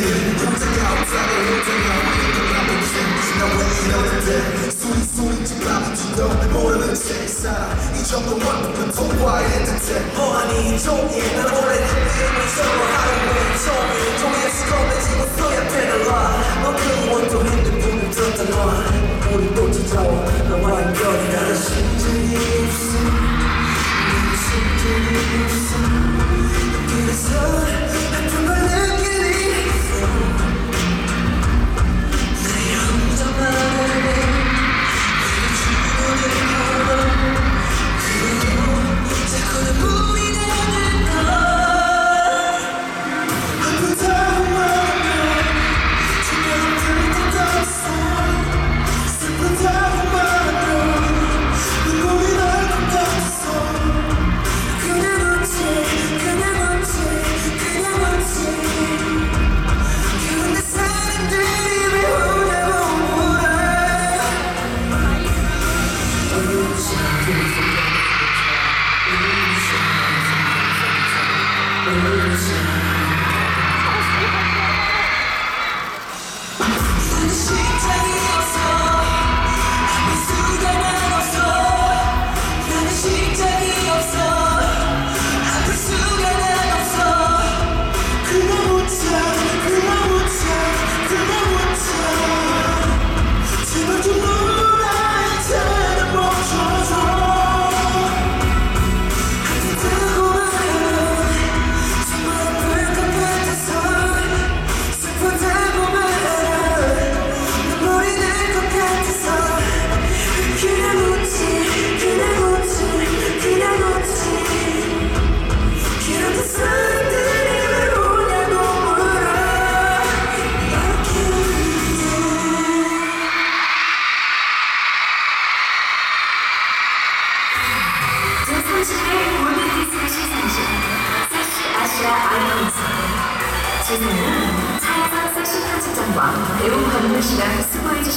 see you come to to day. Soon, soon, you got what you know, more than a chase. Each other one, but don't quiet and detect. Oh, I need your end, I'm already. 好喜想看想 지금은 차영선 섹시 편집장과 배우 권모 씨가 수고해주셨습니다.